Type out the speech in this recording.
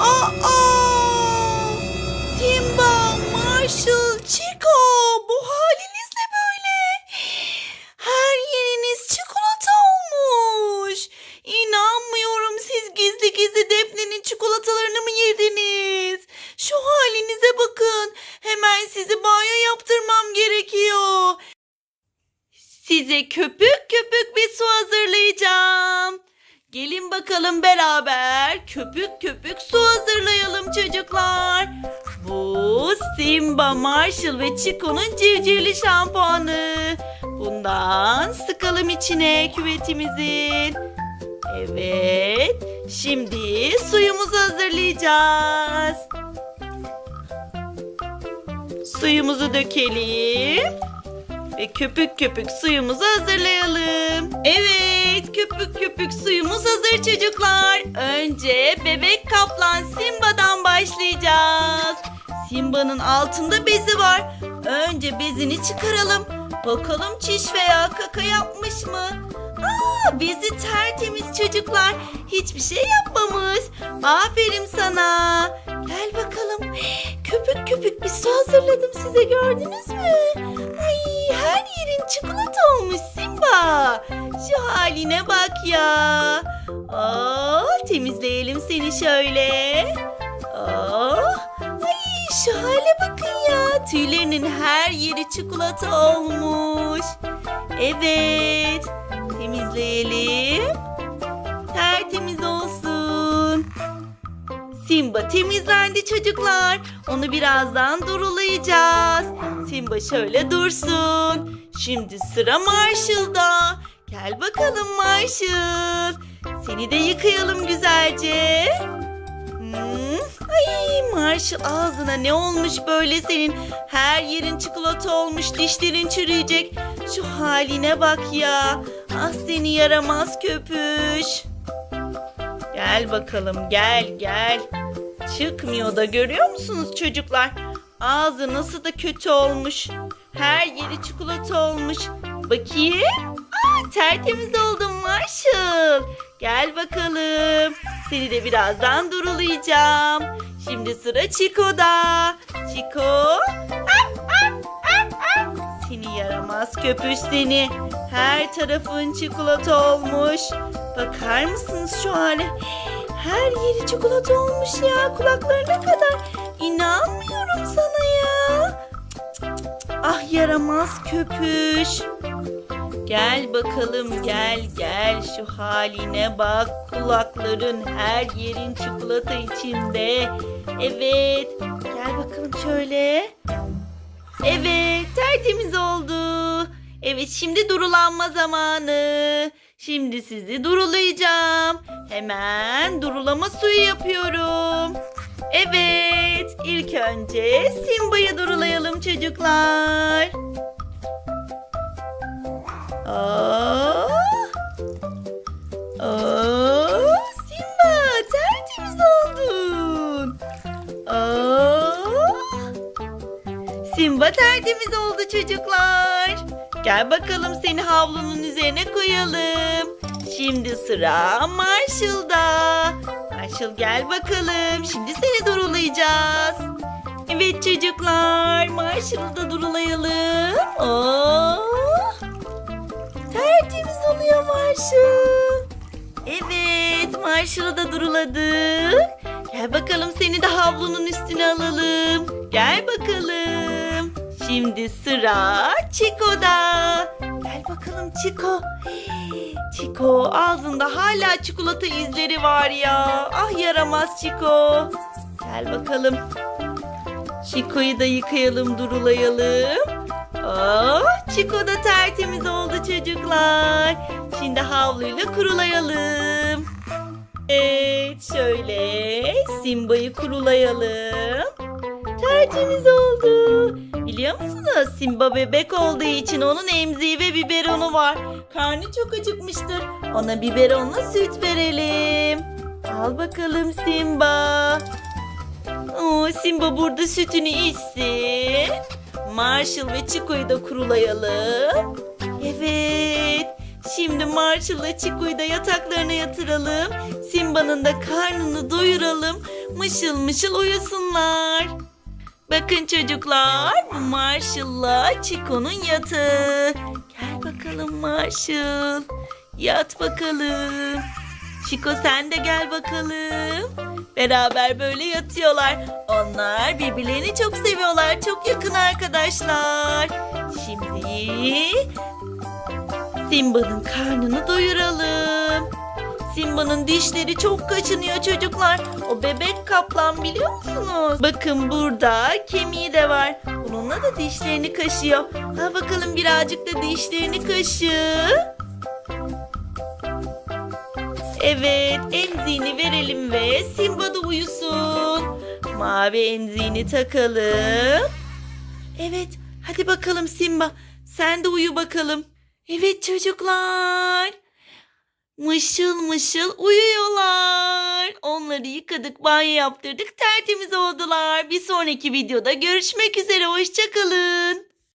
Aa! Simba, Marshall, Chico bu haliniz ne böyle? Her yeriniz çikolata olmuş. İnanmıyorum siz gizli gizli Defne'nin çikolatalarını mı yediniz? Şu halinize bakın. Hemen sizi banyo yaptırmam gerekiyor. Size köpük köpük bir su hazırlayacağım. Gelin bakalım beraber köpük köpük su hazırlayalım çocuklar. Bu Simba, Marshall ve Chico'nun civcivli şampuanı. Bundan sıkalım içine küvetimizin. Evet, şimdi suyumuzu hazırlayacağız. Suyumuzu dökelim ve köpük köpük suyumuzu hazırlayalım. Evet, köpük köpük suyumuz hazır çocuklar. Önce bebek kaplan Simba'dan başlayacağız. Simba'nın altında bezi var. Önce bezini çıkaralım. Bakalım çiş veya kaka yapmış mı? Aa, bezi tertemiz çocuklar. Hiçbir şey yapmamış. Aferin sana. Gel bakalım. Köpük köpük bir su hazırladım size gördünüz mü? Her yerin çikolata olmuş Simba. Şu haline bak ya. Aa, temizleyelim seni şöyle. Aa, ay şu hale bakın ya. Tüylerinin her yeri çikolata olmuş. Evet. Temizleyelim. Tertemiz olsun. Simba temizlendi çocuklar. Onu birazdan durulayacağız. Simba şöyle dursun. Şimdi sıra Marshall'da. Gel bakalım Marshall. Seni de yıkayalım güzelce. Hmm. Ay Marshall ağzına ne olmuş böyle senin? Her yerin çikolata olmuş, dişlerin çürüyecek. Şu haline bak ya. Ah seni yaramaz köpüş. Gel bakalım gel gel. Çıkmıyor da görüyor musunuz çocuklar? Ağzı nasıl da kötü olmuş. Her yeri çikolata olmuş. Bakayım. Aa, tertemiz oldum Marshall. Gel bakalım. Seni de birazdan durulayacağım. Şimdi sıra Chico'da. Chico. Seni yaramaz köpüş seni. Her tarafın çikolata olmuş. Bakar mısınız şu hale? Her yeri çikolata olmuş ya kulaklarına kadar. İnanmıyorum sana ya. Ah yaramaz köpüş. Gel bakalım gel gel şu haline bak kulakların her yerin çikolata içinde. Evet gel bakalım şöyle. Evet tertemiz oldu. Evet şimdi durulanma zamanı. Şimdi sizi durulayacağım. Hemen durulama suyu yapıyorum. Evet ilk önce Simba'yı durulayalım çocuklar. Aa, aa, Simba tertemiz oldun. Aa, Simba tertemiz oldu çocuklar. Gel bakalım seni havlunun üzerine koyalım. Şimdi sıra Marshall'da. Marshall gel bakalım. Şimdi seni durulayacağız. Evet çocuklar. Marshall'ı da durulayalım. Oh. Tertemiz oluyor Marshall. Evet Marshall'ı da duruladık. Gel bakalım seni de havlunun üstüne alalım. Gel bakalım. Şimdi sıra Chico'da. Gel bakalım Chico. Chico ağzında hala çikolata izleri var ya. Ah yaramaz Chico. Gel bakalım. Chico'yu da yıkayalım, durulayalım. Oh, Chico da tertemiz oldu çocuklar. Şimdi havluyla kurulayalım. Evet, şöyle Simba'yı kurulayalım. Tertemiz oldu. Biliyor musunuz? Simba bebek olduğu için onun emziği ve biberonu var. Karnı çok acıkmıştır. Ona biberonla süt verelim. Al bakalım Simba. Oo, Simba burada sütünü içsin. Marshall ve Chico'yu da kurulayalım. Evet. Şimdi Marshall'la Chico'yu da yataklarına yatıralım. Simba'nın da karnını doyuralım. Mışıl mışıl uyusunlar. Bakın çocuklar bu Marshall'la Chico'nun yatağı. Gel bakalım Marshall. Yat bakalım. Chico sen de gel bakalım. Beraber böyle yatıyorlar. Onlar birbirlerini çok seviyorlar. Çok yakın arkadaşlar. Şimdi Simba'nın karnını doyuralım. Simba'nın dişleri çok kaşınıyor çocuklar. O bebek kaplan biliyor musunuz? Bakın burada kemiği de var. Bununla da dişlerini kaşıyor. Ha bakalım birazcık da dişlerini kaşı. Evet emziğini verelim ve Simba da uyusun. Mavi emziğini takalım. Evet hadi bakalım Simba sen de uyu bakalım. Evet çocuklar. Mışıl mışıl uyuyorlar. Onları yıkadık, banyo yaptırdık, tertemiz oldular. Bir sonraki videoda görüşmek üzere. Hoşçakalın.